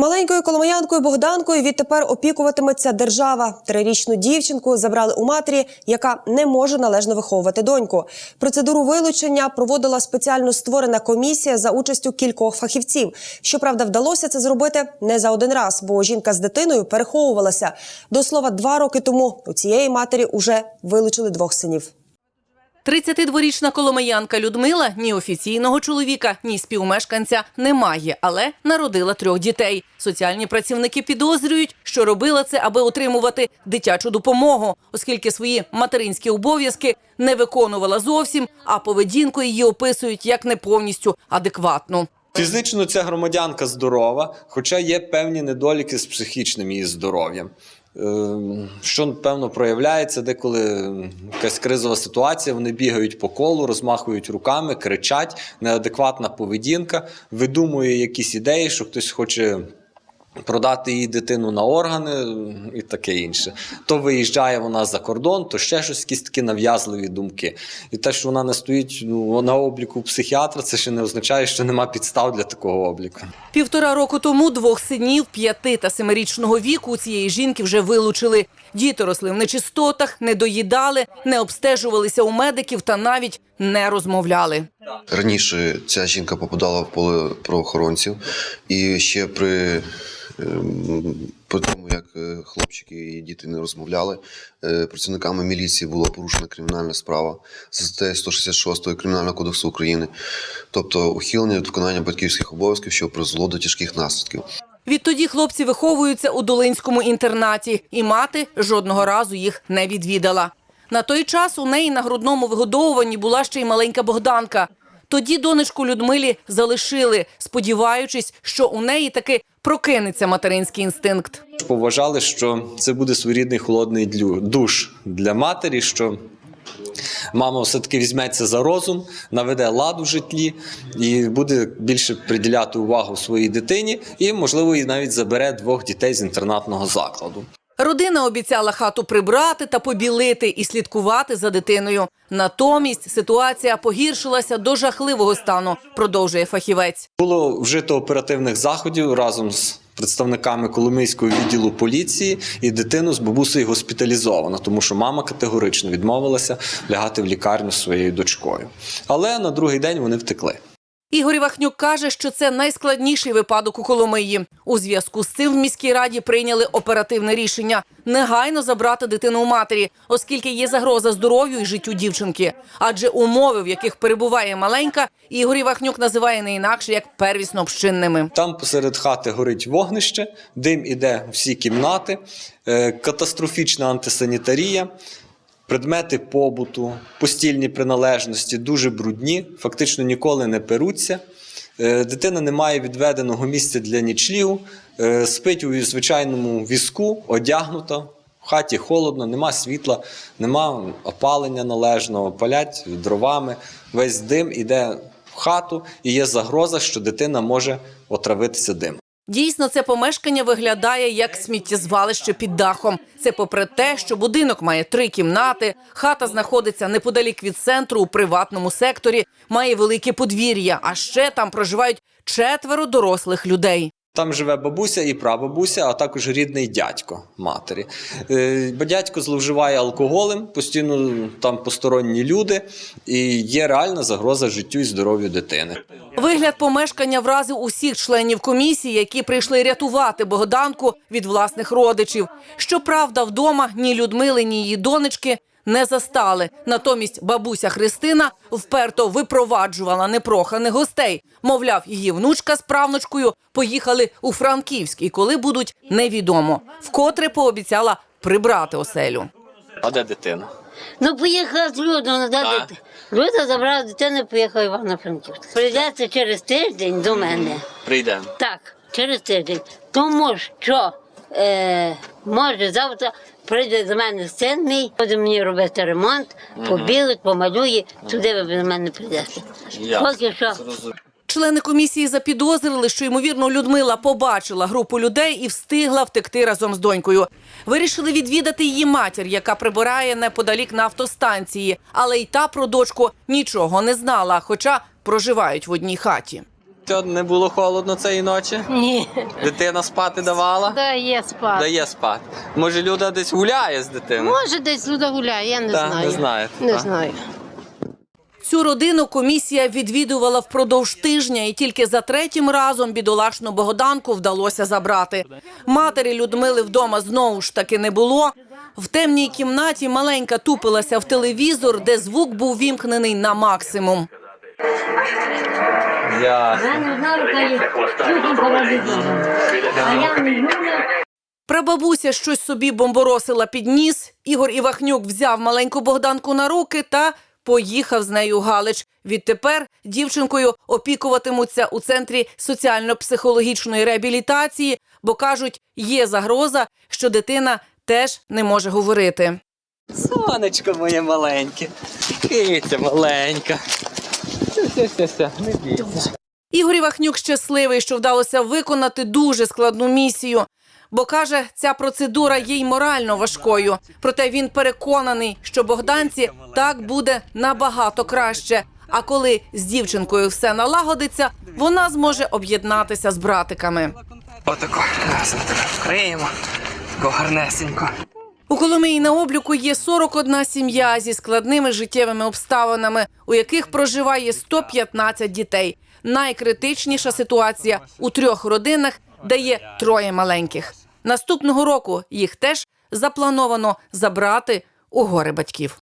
Маленькою коломиянкою Богданкою відтепер опікуватиметься держава. Трирічну дівчинку забрали у матері, яка не може належно виховувати доньку. Процедуру вилучення проводила спеціально створена комісія за участю кількох фахівців. Щоправда, вдалося це зробити не за один раз, бо жінка з дитиною переховувалася. До слова, два роки тому у цієї матері уже вилучили двох синів. 32-річна коломиянка Людмила ні офіційного чоловіка, ні співмешканця не має, але народила трьох дітей. Соціальні працівники підозрюють, що робила це, аби отримувати дитячу допомогу, оскільки свої материнські обов'язки не виконувала зовсім, а поведінку її описують як не повністю адекватну. Фізично ця громадянка здорова, хоча є певні недоліки з психічним її здоров'ям. Ем, Що певно проявляється, деколи якась кризова ситуація, вони бігають по колу, розмахують руками, кричать, неадекватна поведінка, видумує якісь ідеї, що хтось хоче продати її дитину на органи і таке інше. То виїжджає вона за кордон, то ще щось якісь такі нав'язливі думки. І те, що вона не стоїть ну, на обліку психіатра, це ще не означає, що нема підстав для такого обліку. Півтора року тому двох синів п'яти та семирічного віку у цієї жінки вже вилучили. Діти росли в нечистотах, не доїдали, не обстежувалися у медиків та навіть не розмовляли. Раніше ця жінка попадала в поле правоохоронців, і ще при, ем, при тому, як е, хлопчики і діти не розмовляли, е, працівниками міліції була порушена кримінальна справа за статтею 166 Кримінального кодексу України, тобто ухилення від виконання батьківських обов'язків, що призвело до тяжких наслідків. Відтоді хлопці виховуються у долинському інтернаті, і мати жодного разу їх не відвідала. На той час у неї на грудному вигодовуванні була ще й маленька Богданка. Тоді донечку Людмилі залишили, сподіваючись, що у неї таки прокинеться материнський інстинкт. Поважали, що це буде своєрідний холодний душ для матері, що мама все-таки візьметься за розум, наведе лад у житлі і буде більше приділяти увагу своїй дитині, і, можливо, і навіть забере двох дітей з інтернатного закладу. Родина обіцяла хату прибрати та побілити і слідкувати за дитиною. Натомість ситуація погіршилася до жахливого стану, продовжує фахівець. Було вжито оперативних заходів разом з представниками Коломийського відділу поліції, і дитину з бабусею госпіталізовано, тому що мама категорично відмовилася лягати в лікарню своєю дочкою. Але на другий день вони втекли. Ігор Івахнюк каже, що це найскладніший випадок у Коломиї. У зв'язку з цим в міській раді прийняли оперативне рішення негайно забрати дитину у матері, оскільки є загроза здоров'ю і життю дівчинки. Адже умови, в яких перебуває маленька, Ігор Івахнюк називає не інакше як первісно общинними. Там посеред хати горить вогнище, дим іде всі кімнати, е, катастрофічна антисанітарія. Предмети побуту, постільні приналежності дуже брудні, фактично ніколи не перуться. Е, Дитина не має відведеного місця для нічлігу, е, спить у звичайному візку, одягнута. В хаті холодно, нема світла, нема опалення належного, палять дровами. Весь дим іде в хату, і є загроза, що дитина може отравитися димом. Дійсно, це помешкання виглядає як сміттєзвалище під дахом. Це попри те, що будинок має три кімнати, хата знаходиться неподалік від центру у приватному секторі, має велике подвір'я, а ще там проживають четверо дорослих людей. Там живе бабуся і прабабуся, а також рідний дядько матері. Е, дядько зловживає алкоголем, постійно там посторонні люди, і є реальна загроза життю і здоров'ю дитини. Вигляд помешкання вразив усіх членів комісії, які прийшли рятувати Богданку від власних родичів. Щоправда, вдома ні Людмили, ні її донечки не застали. Натомість бабуся Христина вперто випроваджувала непроханих гостей. Мовляв, її внучка з правнучкою поїхали у Франківськ, і коли будуть невідомо. Вкотре пообіцяла прибрати оселю. А де дитина? Ну, поїхала з Людою, ну, де А. дити- Люда забрала дитину і поїхала Івано-Франківськ. Прийдеться через тиждень до мене. Прийдемо. Так, через тиждень. Тому що, е, може, завтра прийде до мене син мій, буде мені робити ремонт, побілить, помалює, туди ви до мене прийдете. Поки що. Члени комісії запідозрили, що ймовірно Людмила побачила групу людей і встигла втекти разом з донькою. Вирішили відвідати її матір, яка прибирає неподалік на автостанції, але й та про дочку нічого не знала, хоча проживають в одній хаті. Тьо, не було холодно цієї ночі? Ні, Дитина спати давала? да є спати. Дає спати. Може, Люда десь гуляє з дитиною? Може, десь туди гуляє, я не Та, знаю. не знаєте, Не знаю. Цю родину комісія відвідувала впродовж тижня, і тільки за третім разом бідолашну Богданку вдалося забрати. Матері Людмили вдома знову ж таки не було. В темній кімнаті маленька тупилася в телевізор, де звук був вімкнений на максимум. Я. А я не. Прабабуся щось собі бомборосила під ніс. Ігор Івахнюк взяв маленьку Богданку на руки та поїхав з нею Галич. Відтепер дівчинкою опікуватимуться у центрі соціально-психологічної реабілітації, бо кажуть, є загроза, що дитина теж не може говорити. Сонечко моє маленьке. Киця маленька. Все-все-все, не бійся. Ігор Івахнюк щасливий, що вдалося виконати дуже складну місію. Бо каже, ця процедура є й морально важкою. Проте він переконаний, що Богданці так буде набагато краще. А коли з дівчинкою все налагодиться, вона зможе об'єднатися з братиками. Отако, раз ми тебе вкриємо. Тако гарнесенько. У Коломиї на обліку є 41 сім'я зі складними життєвими обставинами, у яких проживає 115 дітей. Найкритичніша ситуація у трьох родинах, де є троє маленьких. Наступного року їх теж заплановано забрати у гори батьків.